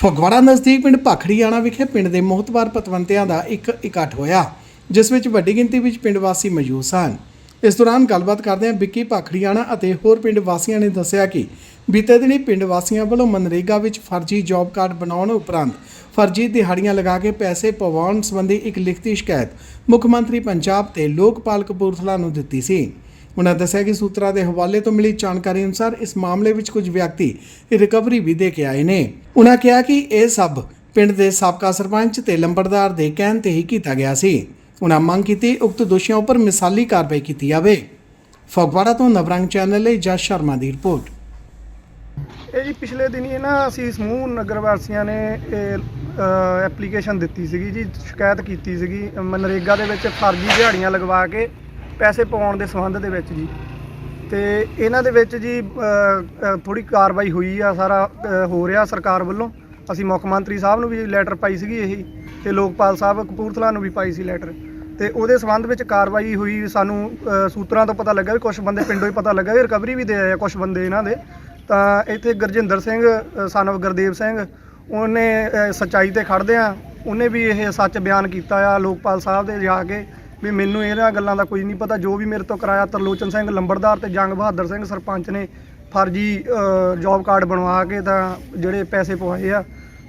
ਫਗਵਾੜਾ ਨਜ਼ਦੀਕ ਪਿੰਡ ਭਾਖੜੀਆਣਾ ਵਿਖੇ ਪਿੰਡ ਦੇ ਮੋਹਤਵਾਰ ਪਤਵੰਤਿਆਂ ਦਾ ਇੱਕ ਇਕੱਠ ਹੋਇਆ, ਜਿਸ ਵਿੱਚ ਵੱਡੀ ਗਿਣਤੀ ਵਿੱਚ ਪਿੰਡ ਵਾਸੀ ਮੌਜੂਦ ਸਨ। ਇਸ ਦੌਰਾਨ ਗੱਲਬਾਤ ਕਰਦਿਆਂ ਵਿੱਕੀ ਭਾਖੜੀਆਣਾ ਅਤੇ ਹੋਰ ਪਿੰਡ ਵਾਸੀਆਂ ਨੇ ਦੱਸਿਆ ਕਿ ਬੀਤੇ ਦਿਨੀ ਪਿੰਡ ਵਾਸੀਆਂ ਵੱਲੋਂ ਮਨਰੇਗਾ ਵਿੱਚ ਫਰਜ਼ੀ ਜੌਬ ਕਾਰਡ ਬਣਾਉਣ ਉਪਰੰਤ ਫਰਜ਼ੀ ਦਿਹਾੜੀਆਂ ਲਗਾ ਕੇ ਪੈਸੇ ਪਵਾਉਣ ਸੰਬੰਧੀ ਇੱਕ ਲਿਖਤੀ ਸ਼ਿਕਾਇਤ ਮੁੱਖ ਮੰਤਰੀ ਪੰਜਾਬ ਤੇ ਲੋਕਪਾਲ ਕਪੂਰਥਲਾ ਨੂੰ ਦਿੱਤੀ ਸੀ। ਉਨ੍ਹਾਂ ਦੱਸਿਆ ਕਿ ਸੂਤਰਾਂ ਦੇ ਹਵਾਲੇ ਤੋਂ ਮਿਲੀ ਜਾਣਕਾਰੀ ਅਨੁਸਾਰ ਇਸ ਮਾਮਲੇ ਵਿੱਚ ਕੁਝ ਵਿਅਕਤੀ ਰਿਕਵਰੀ ਵੀ ਦੇ ਕੇ ਆਏ ਨੇ। ਉਨ੍ਹਾਂ ਕਿਹਾ ਕਿ ਇਹ ਸਭ ਪਿੰਡ ਦੇ ਸਾਬਕਾ ਸਰਪੰਚ ਤੇ ਲੰਬੜਦਾਰ ਦੇ ਕਹਿਣ ਤੇ ਹੀ ਕੀਤਾ ਗਿਆ ਸੀ। ਉਨ੍ਹਾਂ ਮੰਗ ਕੀਤੀ ਉਕਤ ਦੋਸ਼ੀਆਂ ਉੱਪਰ ਮਿਸਾਲੀ ਕਾਰਵਾਈ ਕੀਤੀ ਜਾਵੇ। ਫਗਵਾੜਾ ਤੋਂ ਨਵਰੰਗ ਚੈਨਲ ਲਈ ਜਸ ਸ਼ਰਮਾ ਦੀ ਰਿਪੋਰਟ। ਇਹ ਜੀ ਪਿਛਲੇ ਦਿਨੀ ਨਾ ਅਸੀਂ ਸਮੂਹ ਨਗਰ ਵਾਸੀਆਂ ਨੇ ਐਪਲੀਕੇਸ਼ਨ ਦਿੱਤੀ ਸੀਗੀ ਜੀ, ਸ਼ਿਕਾਇਤ ਕੀਤੀ ਸੀਗੀ। ਮਨਰੇਗਾ ਦੇ ਵਿੱਚ ਫਰਜ਼ੀ ਦਿਹਾੜੀਆਂ ਲਗਵਾ ਕੇ ਪੈਸੇ ਪਾਉਣ ਦੇ ਸੰਬੰਧ ਦੇ ਵਿੱਚ ਜੀ। ਤੇ ਇਹਨਾਂ ਦੇ ਵਿੱਚ ਜੀ ਥੋੜੀ ਕਾਰਵਾਈ ਹੋਈ ਆ ਸਾਰਾ ਹੋ ਰਿਹਾ ਸਰਕਾਰ ਵੱਲੋਂ। ਅਸੀਂ ਮੁੱਖ ਮੰਤਰੀ ਸਾਹਿਬ ਨੂੰ ਵੀ ਲੈਟਰ ਪਾਈ ਸੀਗੀ ਇਹ ਤੇ ਲੋਕਪਾਲ ਸਾਹਿਬ ਕਪੂਰਥਲਾ ਨੂੰ ਵੀ ਪਾਈ ਸੀ ਲੈਟਰ ਤੇ ਉਹਦੇ ਸੰਬੰਧ ਵਿੱਚ ਕਾਰਵਾਈ ਹੋਈ ਸਾਨੂੰ ਸੂਤਰਾਂ ਤੋਂ ਪਤਾ ਲੱਗਾ ਵੀ ਕੁਝ ਬੰਦੇ ਪਿੰਡੋਂ ਹੀ ਪਤਾ ਲੱਗਾ ਵੀ ਰਿਕਵਰੀ ਵੀ ਦੇ ਆਏ ਆ ਕੁਝ ਬੰਦੇ ਇਹਨਾਂ ਦੇ। ਤਾਂ ਇੱਥੇ ਗੁਰਜਿੰਦਰ ਸਿੰਘ ਸਨਵ ਗੁਰਦੇਵ ਸਿੰਘ ਉਹਨੇ ਅ, ਸੱਚਾਈ ਤੇ ਖੜਦੇ ਆ। ਉਹਨੇ ਵੀ ਇਹ ਸੱਚ ਬਿਆਨ ਕੀਤਾ ਆ ਲੋਕਪਾਲ ਸਾਹਿਬ ਦੇ ਜਾ ਕੇ। ਵੀ ਮੈਨੂੰ ਇਹਨਾਂ ਗੱਲਾਂ ਦਾ ਕੁਝ ਨਹੀਂ ਪਤਾ। ਜੋ ਵੀ ਮੇਰੇ ਤੋਂ ਕਰਾਇਆ, ਤਰਲੋਚਨ ਸਿੰਘ ਲੰਬੜਦਾਰ ਤੇ ਜੰਗ ਬਹਾਦਰ ਸਿੰਘ ਸਰਪੰਚ ਨੇ ਫਰਜ਼ੀ ਜੌਬ ਕਾਰਡ ਬਣਵਾ ਕੇ ਤਾਂ ਜਿਹੜੇ ਪੈਸੇ ਪਵਾਏ ਆ।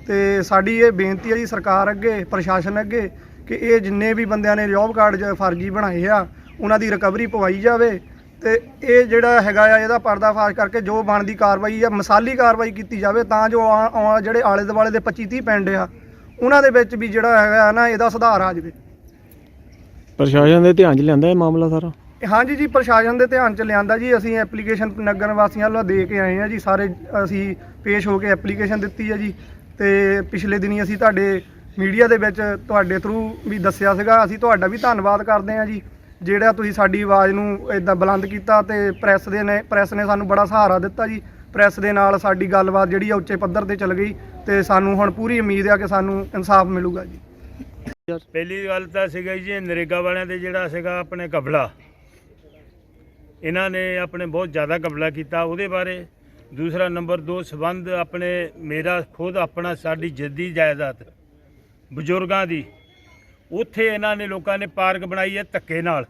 ਤੇ ਸਾਡੀ ਇਹ ਬੇਨਤੀ ਹੈ ਜੀ ਸਰਕਾਰ ਅੱਗੇ, ਪ੍ਰਸ਼ਾਸਨ ਅੱਗੇ, ਕਿ ਇਹ ਜਿੰਨੇ ਵੀ ਬੰਦਿਆਂ ਨੇ ਜੌਬ ਕਾਰਡ ਫਰਜ਼ੀ ਬਣਾਏ ਆ, ਉਹਨਾਂ ਦੀ ਰਿਕਵਰੀ ਪਵਾਈ ਜਾਵੇ। ਤੇ ਇਹ ਜਿਹੜਾ ਹੈਗਾ ਆ, ਇਹਦਾ ਪਰਦਾਫਾਸ਼ ਕਰਕੇ ਜੋ ਬਣਦੀ ਕਾਰਵਾਈ ਆ, ਮਸਾਲੀ ਕਾਰਵਾਈ ਕੀਤੀ ਜਾਵੇ, ਤਾਂ ਜੋ ਆ- ਆ ਜਿਹੜੇ ਆਲੇ ਦੁਆਲੇ ਦੇ 25 30 ਪਿੰਡ ਆ, ਉਹਨਾਂ ਦੇ ਵਿੱਚ ਵੀ ਜਿਹੜਾ ਹੈਗਾ ਨਾ, ਇਹਦਾ ਸੁਧਾਰ ਆ ਜਾਵੇ। ਪ੍ਰਸ਼ਾਸਨ ਦੇ ਧਿਆਨ 'ਚ ਲਿਆਂਦਾ ਇਹ ਮਾਮਲਾ ਸਾਰਾ? ਹਾਂਜੀ ਜੀ, ਪ੍ਰਸ਼ਾਸਨ ਦੇ ਧਿਆਨ ਚ ਲਿਆਂਦਾ ਜੀ। ਅਸੀਂ ਐਪਲੀਕੇਸ਼ਨ ਨਗਰ ਵਾਸੀਆਂ ਵੱਲੋਂ ਦੇ ਕੇ ਆਏ ਆ ਜੀ। ਸਾਰੇ ਅਸੀਂ ਪੇਸ਼ ਹੋ ਕੇ ਐਪਲੀਕੇਸ਼ਨ ਦਿੱਤੀ ਹੈ ਜੀ। ਤੇ ਪਿਛਲੇ ਦਿਨੀ ਅਸੀਂ ਤੁਹਾਡੇ ਮੀਡੀਆ ਦੇ ਵਿੱਚ ਤੁਹਾਡੇ ਥਰੂ ਵੀ ਦੱਸਿਆ ਸੀਗਾ। ਅਸੀਂ ਤੁਹਾਡਾ ਵੀ ਧੰਨਵਾਦ ਕਰਦੇ ਆ ਜੀ। ਜਿਹੜਾ ਤੁਸੀਂ ਸਾਡੀ ਆਵਾਜ਼ ਨੂੰ ਇਦਾਂ ਬੁਲੰਦ ਕੀਤਾ ਤੇ ਪ੍ਰੈਸ ਦੇ ਨੇ ਪ੍ਰੈਸ ਨੇ ਸਾਨੂੰ ਬੜਾ ਸਹਾਰਾ ਦਿੱਤਾ ਜੀ। ਪ੍ਰੈਸ ਦੇ ਨਾਲ ਸਾਡੀ ਗੱਲਬਾਤ ਜਿਹੜੀ ਆ ਉੱਚੇ ਪੱਧਰ ਤੇ ਚੱਲ ਗਈ ਤੇ ਸਾਨੂੰ ਹੁਣ ਪੂਰੀ ਉਮੀਦ ਆ ਕਿ ਸਾਨੂੰ ਇਨਸਾਫ ਮਿਲੂਗਾ ਜੀ। ਪਹਿਲੀ ਗੱਲ ਤਾਂ ਸੀਗਾ ਜੀ ਨਰੇਗਾ ਵਾਲਿਆਂ ਦੇ ਜਿਹੜਾ ਸੀਗਾ ਆਪਣੇ ਕਬਲਾ। ਇਹਨਾਂ ਨੇ ਆਪਣੇ ਬਹੁਤ ਜ਼ਿਆਦਾ ਕਬਲਾ ਕੀਤਾ ਉਹਦੇ ਬਾਰੇ। ਦੂਸਰਾ ਨੰਬਰ 2 ਸਬੰਧ ਆਪਣੇ, ਮੇਰਾ ਖੁਦ ਆਪਣਾ, ਸਾਡੀ ਜੱਦੀ ਜਾਇਦਾਦ, ਬਜ਼ੁਰਗਾਂ ਦੀ। ਉੱਥੇ ਇਹਨਾਂ ਨੇ ਲੋਕਾਂ ਨੇ ਪਾਰਕ ਬਣਾਈ ਹੈ ਧੱਕੇ ਨਾਲ।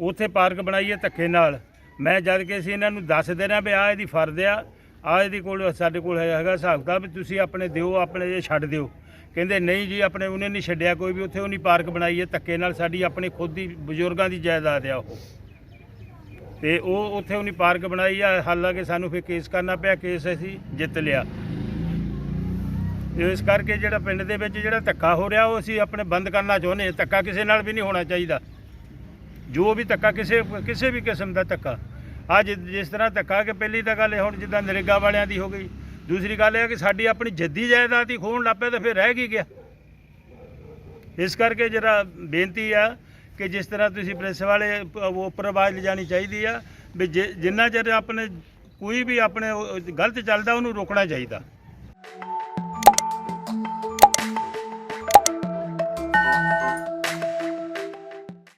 ਉੱਥੇ ਪਾਰਕ ਬਣਾਈ ਹੈ ਧੱਕੇ ਨਾਲ। ਮੈਂ ਜਦ ਕਿ ਅਸੀਂ ਇਹਨਾਂ ਨੂੰ ਦੱਸ ਦੇ ਰਿਹਾ ਵੀ ਆਹ ਇਹਦੀ ਫਰਦ ਆ, ਆਹ ਇਹਦੀ ਕੋਲ, ਸਾਡੇ ਕੋਲ ਹੈਗਾ ਹਿਸਾਬ ਕਿਤਾਬ ਤੁਸੀਂ ਆਪਣੇ ਦਿਓ, ਆਪਣੇ ਇਹ ਛੱਡ ਦਿਓ। ਕਹਿੰਦੇ ਨਹੀਂ ਜੀ, ਆਪਣੇ ਉਹਨੇ ਨਹੀਂ ਛੱਡਿਆ ਕੋਈ ਵੀ, ਉੱਥੇ ਉਹਨੇ ਪਾਰਕ ਬਣਾਈ ਹੈ, ਧੱਕੇ ਨਾਲ ਸਾਡੀ ਆਪਣੀ ਖੁਦ ਦੀ ਬਜ਼ੁਰਗਾਂ ਦੀ ਜਾਇਦਾਦ ਆ ਉਹ। ਤੇ ਉਹ ਉੱਥੇ ਉਹਨੇ ਪਾਰਕ ਬਣਾਈ ਆ, ਹਾਲਾਂਕਿ ਸਾਨੂੰ ਫਿਰ ਕੇਸ ਕਰਨਾ ਪਿਆ, ਕੇਸ ਅਸੀਂ ਜਿੱਤ ਲਿਆ। ਇਸ ਕਰਕੇ ਜਿਹੜਾ ਪਿੰਡ ਦੇ ਵਿੱਚ ਜਿਹੜਾ ਧੱਕਾ ਹੋ ਰਿਹਾ, ਉਹ ਅਸੀਂ ਆਪਣੇ ਬੰਦ ਕਰਨਾ ਚਾਹੁੰਦੇ ਹਾਂ। ਧੱਕਾ ਕਿਸੇ ਨਾਲ ਵੀ ਨਹੀਂ ਹੋਣਾ ਚਾਹੀਦਾ। ਜੋ ਵੀ ਧੱਕਾ, ਕਿਸੇ ਕਿਸੇ ਵੀ ਕਿਸਮ ਦਾ ਧੱਕਾ। ਅੱਜ ਜਿਸ ਤਰ੍ਹਾਂ ਧੱਕਾ ਕਿ ਪਹਿਲੀ ਤਾਂ ਗੱਲ ਇਹ ਹੁਣ ਜਿੱਦਾਂ ਨਰੇਗਾ ਵਾਲਿਆਂ ਦੀ ਹੋ ਗਈ। ਦੂਸਰੀ ਗੱਲ ਇਹ ਕਿ ਸਾਡੀ ਆਪਣੀ ਜੱਦੀ ਜਾਇਦਾਦ ਹੀ ਖੋਣ ਲੱਪੇ ਤਾਂ ਫਿਰ ਰਹਿ ਕੀ ਗਿਆ? ਇਸ ਕਰਕੇ ਜਿਹੜਾ ਬੇਨਤੀ ਆ ਕਿ ਜਿਸ ਤਰ੍ਹਾਂ ਤੁਸੀਂ ਪ੍ਰੈਸ ਵਾਲੇ, ਉਹ ਉੱਪਰ ਆਵਾਜ਼ ਲਿਜਾਣੀ ਚਾਹੀਦੀ ਆ ਵੀ ਜੇ- ਜਿੰਨਾ ਚਿਰ ਆਪਣੇ, ਕੋਈ ਵੀ ਆਪਣੇ ਗਲਤ ਚੱਲਦਾ ਉਹਨੂੰ ਰੋਕਣਾ ਚਾਹੀਦਾ।